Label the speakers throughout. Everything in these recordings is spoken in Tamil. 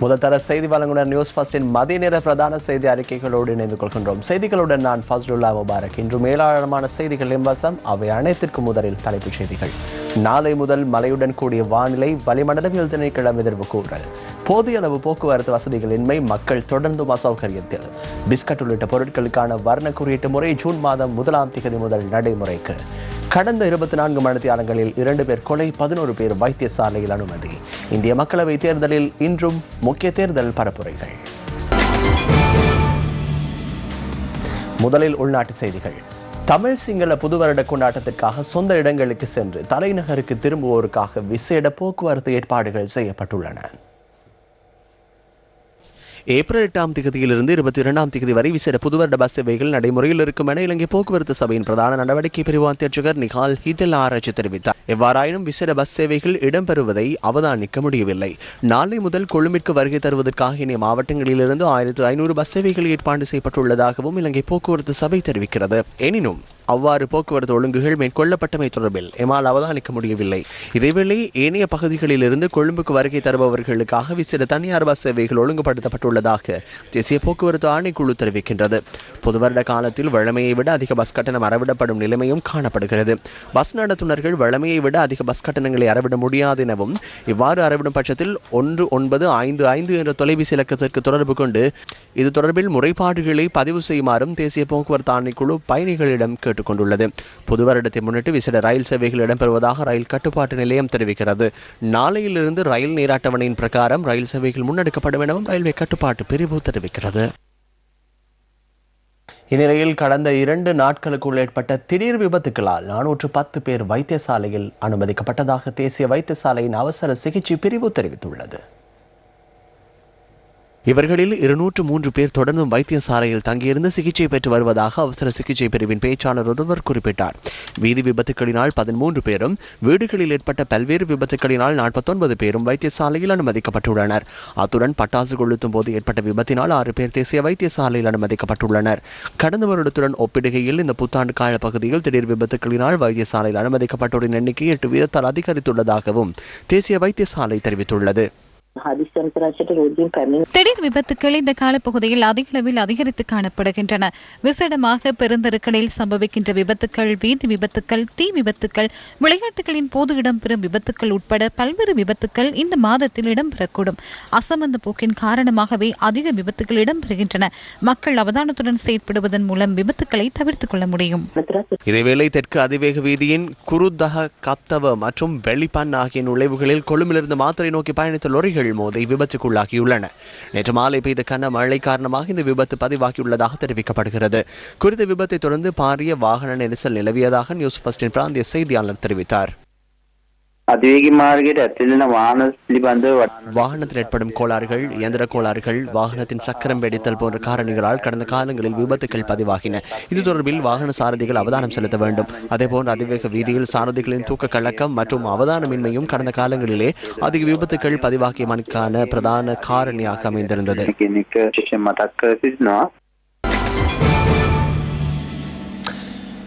Speaker 1: முதல் தர செய்தி வழங்குனர் நியூஸ் ஃபர்ஸ்டின் மதிய நேர பிரதான செய்தி அறிக்கைகளோடு இணைந்து கொள்கின்றோம். செய்திகளுடன் நான் ஃபஸ்டுல்லா முபாரக். இன்று மேலாளமான செய்திகள் எம்பசம் அவை அனைத்திற்கும் முதலில் தலைப்புச் செய்திகள். நாளை முதல் மழையுடன் கூடிய வானிலை வளிமண்டலவியல் திணைக்கிழமை எதிர்வு கூறல். போதிய அளவு போக்குவரத்து வசதிகளின்மை மக்கள் தொடர்ந்தும் அசௌகரியத்தில். பிஸ்கட் உள்ளிட்ட பொருட்களுக்கான வர்ண குறியீட்டு முறை ஜூன் மாதம் முதலாம் திகதி முதல் நடைமுறைக்கு. கடந்த இருபத்தி நான்கு மணித்தியாலங்களில் இரண்டு பேர் கொலை பதினோரு பேர் வைத்தியசாலையில் அனுமதி. இந்திய மக்களவை தேர்தலில் இன்றும் முக்கிய தேர்தல் பரப்புரைகள். முதலில் உள்நாட்டு செய்திகள். தமிழ் சிங்கள புது வருட கொண்டாட்டத்திற்காக சொந்த இடங்களுக்கு சென்று தலைநகருக்கு திரும்புவோருக்காக விசேட போக்குவரத்து ஏற்பாடுகள் செய்யப்பட்டுள்ளன. ஏப்ரல் எட்டாம் திகதியிலிருந்து இருபத்தி இரண்டாம் திகதி வரை விசேட புதுவருட பஸ் சேவைகள் நடைமுறையில் இருக்கும் என இலங்கை போக்குவரத்து சபையின் பிரதான நடவடிக்கை பிரிவு அத்தியட்சகர் நிகால் ஹிதல் ஆராய்ச்சி தெரிவித்தார். எவ்வாறாயினும் விசேட பஸ் சேவைகள் இடம்பெறுவதை அவதானிக்க முடியவில்லை. நாளை முதல் கொழும்பிற்கு வருகை தருவதற்காக இனிய மாவட்டங்களிலிருந்து ஆயிரத்து ஐநூறு பஸ் சேவைகள் ஏற்பாடு செய்யப்பட்டுள்ளதாகவும் இலங்கை போக்குவரத்து சபை தெரிவிக்கிறது. எனினும் அவ்வாறு போக்குவரத்து ஒழுங்குகள் மேற்கொள்ளப்பட்டமை தொடர்பில் எம்மால் அவதானிக்க முடியவில்லை. இதேவேளை ஏனைய பகுதிகளிலிருந்து கொழும்புக்கு வருகை தருபவர்களுக்காக விசிற தனியார் பஸ் சேவைகள் ஒழுங்குபடுத்தப்பட்டுள்ளதாக தேசிய போக்குவரத்து ஆணைக்குழு தெரிவிக்கின்றது. பொதுவருட காலத்தில் வழமையை விட அதிக பஸ் கட்டணம் அறவிடப்படும் நிலைமையும் காணப்படுகிறது. பஸ் நடத்துனர்கள் வழமையை விட அதிக பஸ் கட்டணங்களை அறவிட முடியாது எனவும் இவ்வாறு அறவிடும் பட்சத்தில் ஒன்று ஒன்பது ஐந்து ஐந்து என்ற தொலைபேசி இலக்கத்திற்கு தொடர்பு கொண்டு இது தொடர்பில் முறைப்பாடுகளை பதிவு செய்யுமாறும் தேசிய போக்குவரத்து ஆணைக்குழு பயணிகளிடம் கேட்டுக்கொண்டுள்ளது. புது வருடத்தை முன்னிட்டு விசேட ரயில் சேவைகள் இடம்பெறுவதாக ரயில் கட்டுப்பாட்டு நிலையம் தெரிவிக்கிறது. நாளையிலிருந்து ரயில் நீராட்டவணையின் பிரகாரம் ரயில் சேவைகள் முன்னெடுக்கப்படும் எனவும் ரயில்வே கட்டுப்பாட்டு பிரிவு தெரிவிக்கிறது. இந்நிலையில் கடந்த இரண்டு நாட்களுக்குள் ஏற்பட்ட திடீர் விபத்துக்களால் நானூற்று பத்து பேர் வைத்தியசாலையில் அனுமதிக்கப்பட்டதாக தேசிய வைத்தியசாலையின் அவசர சிகிச்சை பிரிவு தெரிவித்துள்ளது. இவர்களில் இருநூற்று மூன்று பேர் தொடர்ந்தும் வைத்தியசாலையில் தங்கியிருந்து சிகிச்சை பெற்று வருவதாக அவசர சிகிச்சை பிரிவின் பேச்சாளர் ஒருவர் குறிப்பிட்டார். வீதி விபத்துகளினால் பதிமூன்று பேரும் வீடுகளில் ஏற்பட்ட பல்வேறு விபத்துகளினால் நாற்பத்தொன்பது பேரும் வைத்தியசாலையில் அனுமதிக்கப்பட்டுள்ளனர். அத்துடன் பட்டாசு கொளுத்தும் போது ஏற்பட்ட விபத்தினால் ஆறு பேர் தேசிய வைத்தியசாலையில் அனுமதிக்கப்பட்டுள்ளனர். கடந்த வருடத்துடன் ஒப்பிடுகையில் இந்த புத்தாண்டு கால பகுதியில் திடீர் விபத்துகளினால் வைத்தியசாலையில் அனுமதிக்கப்பட்டோரின் எண்ணிக்கை எட்டு வீதத்தால் அதிகரித்துள்ளதாகவும் தேசிய வைத்தியசாலை தெரிவித்துள்ளது.
Speaker 2: திடீர் விபத்துக்கள் இந்த காலப்பகுதியில் அதிக அளவில் அதிகரித்து காணப்படுகின்றன. விசேடமாக பெருந்தெருக்களில் சம்பவிக்கின்ற விபத்துக்கள் வீதி விபத்துக்கள் தீ விபத்துக்கள் விளையாட்டுகளின் போது இடம்பெறும் விபத்துக்கள் உட்பட பல்வேறு விபத்துக்கள் இந்த மாதத்தில் இடம்பெறக்கூடும். அசமந்த போக்கின் காரணமாகவே அதிக விபத்துக்கள் இடம்பெறுகின்றன. மக்கள் அவதானத்துடன் செயற்படுவதன் மூலம் விபத்துக்களை தவிர்த்துக் கொள்ள முடியும்.
Speaker 1: இதேவேளை தெற்கு அதிவேக வீதியின் குருதக கப்தவ மற்றும் வெளிப்பண் ஆகிய நுழைவுகளில் கொழும்பிலிருந்து மாத்திரை நோக்கி பயணித்த லொரிகள் மோதி விபத்துக்குள்ளாகியுள்ளன. நேற்று மாலை பெய்த கன மழை காரணமாக இந்த விபத்து பதிவாகியுள்ளதாக தெரிவிக்கப்படுகிறது. குறித்த விபத்தை தொடர்ந்து பாரிய வாகன நெரிசல் நிலவியதாக நியூஸ் பஸ்டின் பிராந்திய செய்தியாளர் தெரிவித்தார். வாகனத்தில் ஏற்படும் கோளாறுகள் இயந்திர கோளாறுகள் வாகனத்தின் சக்கரம் வெடித்தல் போன்ற காரணிகளால் கடந்த காலங்களில் விபத்துக்கள் பதிவாகின இது தொடர்பில் வாகன சாரதிகள் அவதானம் செலுத்த வேண்டும். அதேபோன்று அதிவேக வீதியில் சாரதிகளின் தூக்க கலக்கம் மற்றும் அவதானமின்மையும் கடந்த காலங்களிலே அதிக விபத்துக்கள் பதிவாகியமனுக்கான பிரதான காரணியாக அமைந்திருந்தது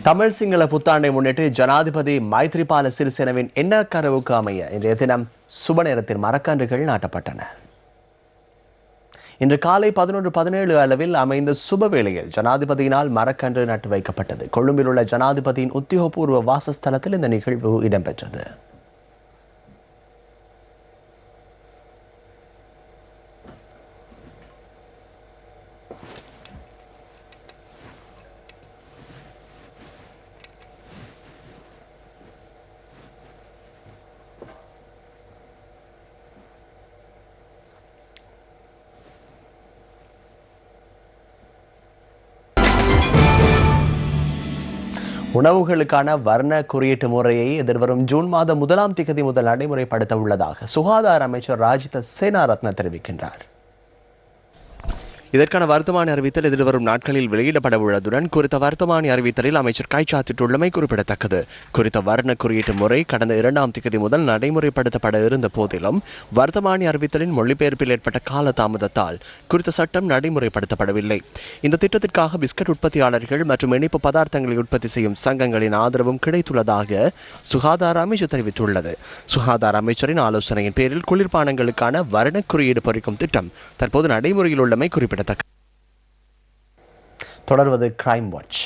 Speaker 1: தமிழ் சிங்கள புத்தாண்டை முன்னிட்டு ஜனாதிபதி மைத்ரிபால சிறிசேனவின் எண்ணக்கரவுக்கு அமைய இன்றைய தினம் சுப நேரத்தில் மரக்கன்றுகள் நாட்டப்பட்டன. இன்று காலை பதினொன்று பதினேழு அளவில் அமைந்த சுப வேளையில் ஜனாதிபதியினால் மரக்கன்று நட்டு வைக்கப்பட்டது. கொழும்பில் உள்ள ஜனாதிபதியின் உத்தியோகபூர்வ வாசஸ்தலத்தில் இந்த நிகழ்வு இடம்பெற்றது. உணவுகளுக்கான வர்ண குறியீட்டு முறையை எதிர்வரும் ஜூன் மாதம் முதலாம் திகதி முதல் நடைமுறைப்படுத்த உள்ளதாக சுகாதார அமைச்சர் ராஜித சேனாரத்ன தெரிவிக்கின்றார். இதற்கான வர்த்தமானி அறிவித்தல் எதிர்வரும் நாட்களில் வெளியிடப்பட உள்ளதுடன் குறித்த வர்த்தமானி அறிவித்தலில் அமைச்சர் கைச்சாத்திட்டுள்ளமை குறிப்பிடத்தக்கது. குறித்த வர்ண குறியீட்டு முறை கடந்த இரண்டாம் திகதி முதல் நடைமுறைப்படுத்தப்பட இருந்த போதிலும் வர்த்தமானி அறிவித்தலின் மொழிபெயர்ப்பில் ஏற்பட்ட கால தாமதத்தால் குறித்த சட்டம் நடைமுறைப்படுத்தப்படவில்லை. இந்த திட்டத்திற்காக பிஸ்கட் உற்பத்தியாளர்கள் மற்றும் இனிப்பு பதார்த்தங்களை உற்பத்தி செய்யும் சங்கங்களின் ஆதரவும் கிடைத்துள்ளதாக சுகாதார அமைச்சு தெரிவித்துள்ளது. சுகாதார அமைச்சரின் ஆலோசனையின் பேரில் குளிர்பானங்களுக்கான வர்ண குறியீடு பொறிக்கும் திட்டம் தற்போது நடைமுறையில் உள்ளமை குறிப்பிடத்தக்க தொடர்வது கிரைம் வாட்ச்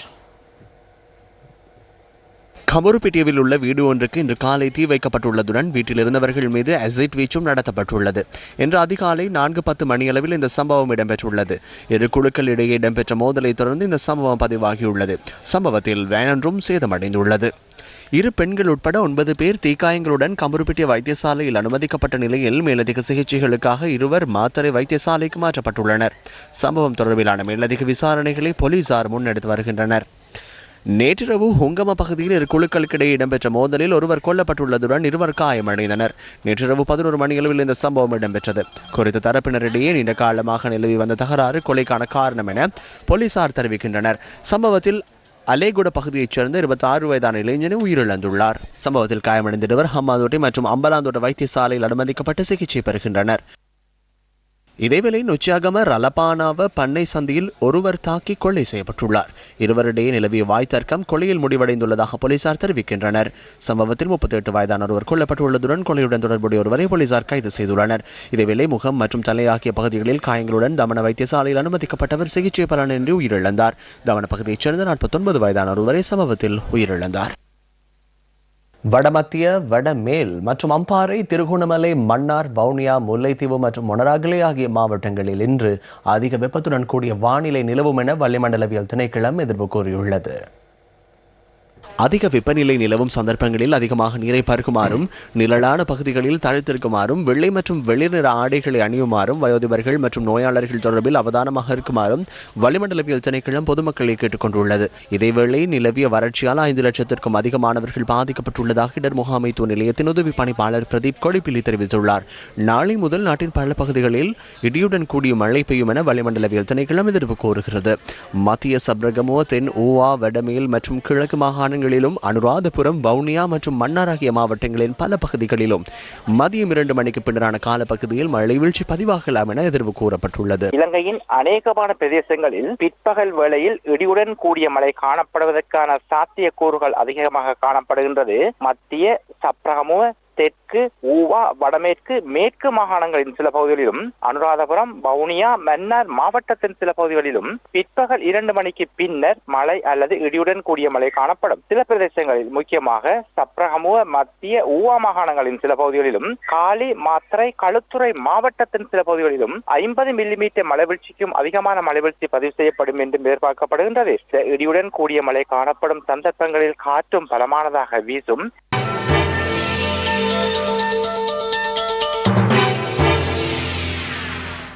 Speaker 1: கமருப்பேட்டியவில் உள்ள வீடு ஒன்றுக்கு இன்று காலை தீ வைக்கப்பட்டுள்ளதுடன் வீட்டில் இருந்தவர்கள் மீது அசிட் வீச்சும் நடத்தப்பட்டுள்ளது இன்று அதிகாலை நான்கு பத்து மணியளவில் இந்த சம்பவம் இடம்பெற்றுள்ளது. இரு குழுக்கள் இடையே இடம்பெற்ற மோதலை தொடர்ந்து இந்த சம்பவம் பதிவாகியுள்ளது. சம்பவத்தில் வேனொன்றும் சேதமடைந்துள்ளது. இரு பெண்கள் உட்பட ஒன்பது பேர் தீக்காயங்களுடன் கமருப்பிட்டிய வைத்தியசாலையில் அனுமதிக்கப்பட்ட நிலையில் மேலதிக சிகிச்சைகளுக்காக இருவர் மாத்தறை வைத்தியசாலைக்கு மாற்றப்பட்டுள்ளனர். சம்பவம் தொடர்பிலான மேலதிக விசாரணைகளை போலீசார் முன்னெடுத்து வருகின்றனர். நேற்றிரவு ஹுங்கம பகுதியில் இரு குழுக்களுக்கிடையே இடம்பெற்ற மோதலில் ஒருவர் கொல்லப்பட்டுள்ளதுடன் இருவர் காயமடைந்தனர். நேற்றிரவு பதினோரு மணியளவில் இந்த சம்பவம் இடம்பெற்றது. குறித்த தரப்பினரிடையே நீண்ட காலமாக நிலவி வந்த தகராறு கொலைக்கான காரணம் என போலீசார் தெரிவிக்கின்றனர். சம்பவத்தில் அலேகுட பகுதியைச் சேர்ந்த இருபத்தி ஆறு வயதான இளைஞனை உயிரிழந்துள்ளார். சம்பவத்தில் காயமடைந்த இருவர் ஹம்மாந்தோட்டை மற்றும் அம்பலாந்தோட்ட வைத்தியசாலையில் அனுமதிக்கப்பட்டு சிகிச்சை பெறுகின்றனர். இதேவேளை நொச்சியாகம ரலபானாவ பண்ணை சந்தியில் ஒருவர் தாக்கி கொலை செய்யப்பட்டுள்ளார். இருவரிடையே நிலவிய வாய் தர்க்கம் கொலையில் முடிவடைந்துள்ளதாக போலீசார் தெரிவிக்கின்றனர். சம்பவத்தில் முப்பத்தி எட்டு வயதான ஒருவர் கொல்லப்பட்டுள்ளதுடன் கொலையுடன் தொடர்புடைய ஒருவரை போலீசார் கைது செய்துள்ளனர். இதேவேளை முகம் மற்றும் தலை ஆகிய பகுதிகளில் காயங்களுடன் தமன வைத்தியசாலையில் அனுமதிக்கப்பட்டவர் சிகிச்சை பலனின்றி உயிரிழந்தார். தமன பகுதியைச் சேர்ந்த நாற்பத்தொன்பது வயதான ஒருவரை சம்பவத்தில் உயிரிழந்தார். வடமத்திய வடமேல் மற்றும் அம்பாறை திருகோணமலை மன்னார் வவுனியா முல்லைத்தீவு மற்றும் மொனராகலை ஆகிய மாவட்டங்களில் இன்று அதிக வெப்பத்துடன் கூடிய வானிலை நிலவும் என வளிமண்டலவியல் திணைக்களம் எதிர்ப்பு கூறியுள்ளது. அதிக வெப்பநிலை நிலவும் சந்தர்ப்பங்களில் அதிகமாக நீரை பருகுமாறும் நிழலான பகுதிகளில் தழைத்திருக்குமாறும் வெள்ளை மற்றும் வெளிர் நிற ஆடைகளை அணியுமாறும் வயோதிபர்கள் மற்றும் நோயாளர்கள் தொடர்பில் அவதானமாக இருக்குமாறும் வளிமண்டலவியல் திணைக்களம் பொதுமக்களை கேட்டுக்கொண்டுள்ளது. இதேவேளை நிலவிய வறட்சியால் ஐந்து லட்சத்திற்கும் அதிகமானவர்கள் பாதிக்கப்பட்டுள்ளதாக இடர் முகாமைத்துவ நிலையத்தின் உதவி பணிப்பாளர் பிரதீப் கொடிப்பிலி தெரிவித்துள்ளார். நாளை முதல் நாட்டின் பல பகுதிகளில் இடியுடன் கூடிய மழை பெய்யும் என வளிமண்டலவியல் திணைக்களம் எதிர்ப்பு கூறுகிறது. மத்திய சப்ரகமோ தென் ஊவா வடமேல் மற்றும் கிழக்கு மாகாணங்களிலும் அனுராதபுரம் வவுனியா மற்றும் மன்னார் ஆகிய மாவட்டங்களின் பல பகுதிகளிலும் மதியம் இரண்டு மணிக்கு பின்னரான காலப்பகுதியில் மழை வீழ்ச்சி பதிவாகலாம் என எதிர்வு கூறப்பட்டுள்ளது.
Speaker 3: இலங்கையின் அநேகமான பிரதேசங்களில் பிற்பகல் வேளையில் இடியுடன் கூடிய மழை காணப்படுவதற்கான சாத்தியக்கூறுகள் அதிகமாக காணப்படுகின்றது. மத்திய சப்ரகமுவ தெற்கு ஊவா வடமேற்கு மேற்கு மாகாணங்களின் சில பகுதிகளிலும் அனுராதபுரம் வவுனியா மன்னார் மாவட்டத்தின் சில பகுதிகளிலும் பிற்பகல் இரண்டு மணிக்கு பின்னர் மழை அல்லது இடியுடன் கூடிய மழை காணப்படும். சில பிரதேசங்களில் முக்கியமாக சப்ரகமுவ மத்திய ஊவா மாகாணங்களின் சில பகுதிகளிலும் காலி மாத்திரை களுத்துறை மாவட்டத்தின் சில பகுதிகளிலும் ஐம்பது மில்லிமீட்டர் மழை வீழ்ச்சிக்கும் அதிகமான மழை வீழ்ச்சி பதிவு செய்யப்படும் என்றும் எதிர்பார்க்கப்படுகின்றது. இடியுடன் கூடிய மழை காணப்படும் சந்தர்ப்பங்களில் காற்றும் பலமானதாக வீசும். Thank you.